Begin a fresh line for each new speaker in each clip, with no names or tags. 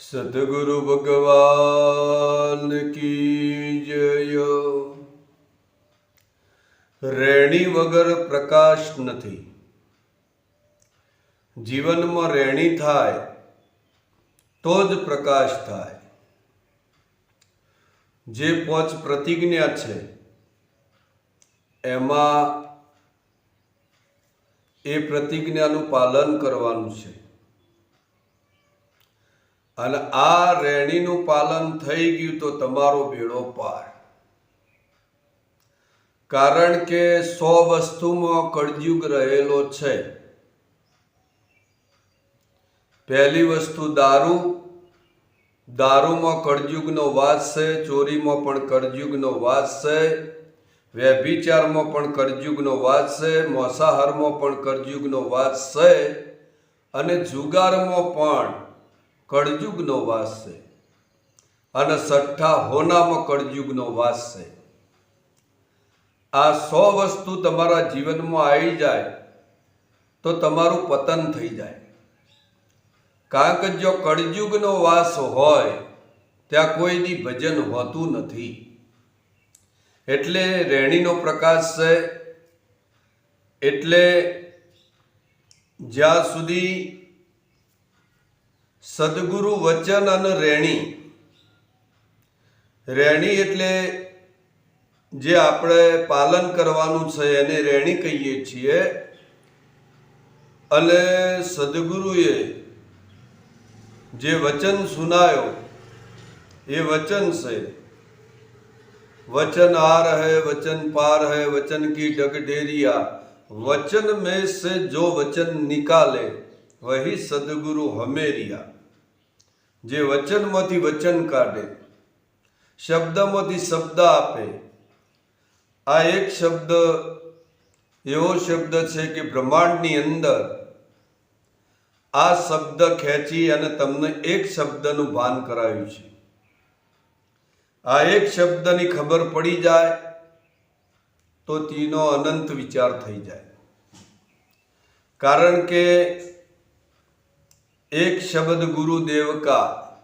સદગુરુ ભગવાન કી જય. રેણી વગર પ્રકાશ નથી. જીવનમાં રેણી થાય, તો જ પ્રકાશ થાય. જે પોચ પ્રતિજ્ઞા છે, એમાં એ પ્રતિજ્ઞાનું પાલન કરવાનું છે. અને આ રેણીનું પાલન થઈ ગયું તો તમારો બેડો પાર. કારણ કે સો વસ્તુમાં કળયુગ રહેલો છે. પહેલી વસ્તુ દારૂ. દારૂમાં કળયુગનો વાસ છે, ચોરીમાં પણ કળયુગનો વાસ છે. વ્યભિચારમાં પણ કળયુગનો વાસ છે, મોસાહારમાં પણ કળયુગનો વાસ છે. અને જુગારમાં પણ કળયુગનો વાસ છે. અને સઠ્ઠા હોનામાં કળયુગનો વાસ છે. આ સો વસ્તુ તમારા જીવનમાં આવી જાય તો તમારું પતન થઈ જાય. કારણ કે જો કળયુગનો વાસ હોય, ત્યાં કોઈની ભજન હોતું નથી. એટલે રેણીનો પ્રકાશ છે. એટલે જ્યાં સુધી સદગુરુ વચન અને રેણી રેણી એટલે જે આપણે પાલન કરવાનું છે એને રેણી કહીએ છીએ અને સદગુરુએ જે વચન સુનાયો એ વચન છે वचन आ रहे वचन पार है वचन की डग डेरिया वचन में से जो वचन निकाले वही सदगुरु हमेरिया જે વચનમાંથી વચન કાઢે, શબ્દમાંથી શબ્દ આપે. આ એક શબ્દ, એવો શબ્દ છે કે બ્રહ્માંડની અંદર આ શબ્દ ખેંચી અને તમને એક શબ્દનું ભાન કરાવ્યું છે. આ એક શબ્દની ખબર પડી જાય, તો તેનો અનંત વિચાર થઈ જાય. કારણ કે શબ્દ ગુરુદેવ કા,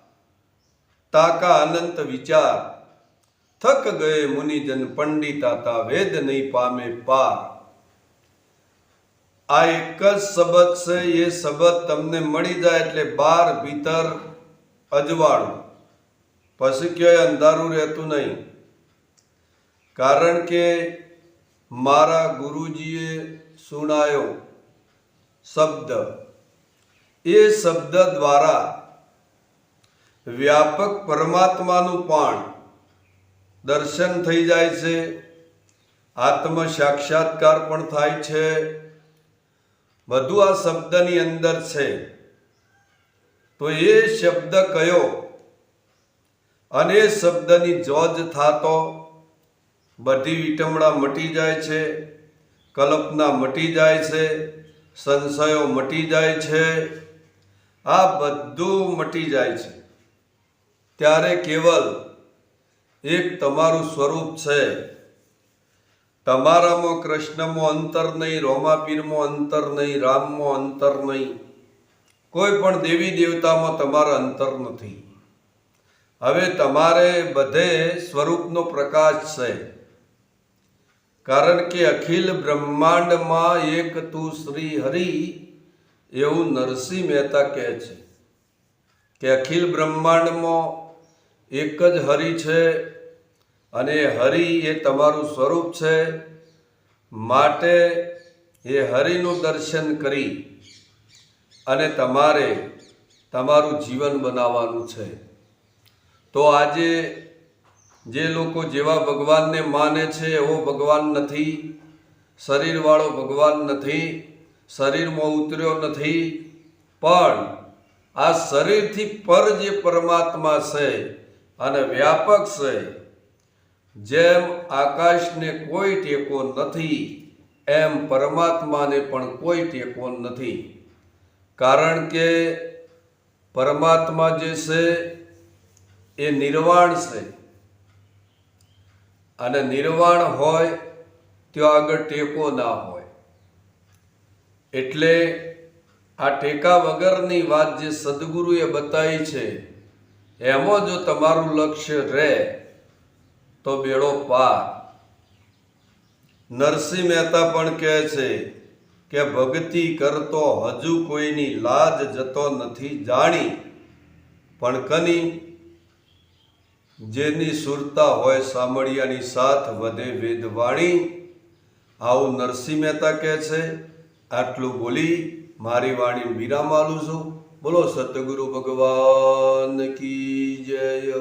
તાકા અનંત વિચાર. થક ગયે મુનિજન પંડિતાતા વેદ નહીં પામે પાર. આ એક જ શબ્દ છે, એ શબ્દ તમને મળી જાય એટલે બાર ભીતર અજવાળું. પછી ક્યાંય અંધારું રહેતું નહીં. કારણ કે મારા ગુરુજીએ સુણાયો શબ્દ. એ શબ્દ દ્વારા વ્યાપક પરમાત્માનું પણ દર્શન થઈ જાય છે. આત્મ સાક્ષાત્કાર પણ થાય છે. બધું આ શબ્દની અંદર છે. તો એ શબ્દ કયો? અને એ શબ્દની જોજ થાતો બધી વિટમણા મટી જાય છે, કલ્પના મટી જાય છે, સંશયો મટી જાય છે. આ બધું મટી જાય છે. ત્યારે કેવલ એક તમારું સ્વરૂપ છે. તમારામાં કૃષ્ણમાં અંતર નહીં, રોમાપીરમાં અંતર નહીં, રામમાં અંતર નહીં. કોઈ પણ દેવી દેવતામાં તમારા અંતર નથી. હવે તમારે બધે સ્વરૂપનો પ્રકાશ છે. કારણ કે અખિલ બ્રહ્માંડમાં એક તું શ્રી હરિ એવું નરસિંહ મહેતા કહે છે કે અખિલ બ્રહ્માંડમાં એક જ હરિ છે અને હરિ એ તમારું સ્વરૂપ છે. માટે એ હરિનું દર્શન કરી અને તમારે તમારું જીવન બનાવવાનું છે. તો આજે જે લોકો જેવા ભગવાનને માને છે એવો ભગવાન નથી, શરીરવાળો ભગવાન નથી શરીરમાં ઉતર્યો નથી, પણ આ શરીરથી પર જે પરમાત્મા છે અને વ્યાપક છે, જેમ આકાશને કોઈ ટેકો નથી, એમ પરમાત્માને પણ કોઈ ટેકો નથી. કારણ કે પરમાત્મા જે છે, એ નિર્વાણ છે. અને નિર્વાણ હોય, ત્યાં આગળ ટેકો ના હોય. એટલે આ ટેકા વગરની વાત જે સદગુરુએ બતાવી છે, એમાં જો તમારું લક્ષ્ય રહે, તો બેડો પાર. નરસિંહ મહેતા પણ કહે છે કે ભક્તિ કરતો હજુ કોઈની લાજ જતો નથી જાણી. પણ કની, જેની સુરતા હોય સામળિયાની સાથ વધે વેદવાણી. આવું નરસિંહ મહેતા કહે છે આટલું બોલી મારી વાણી વિરામ આલું છું. બોલો સતગુરુ ભગવાન કી જય.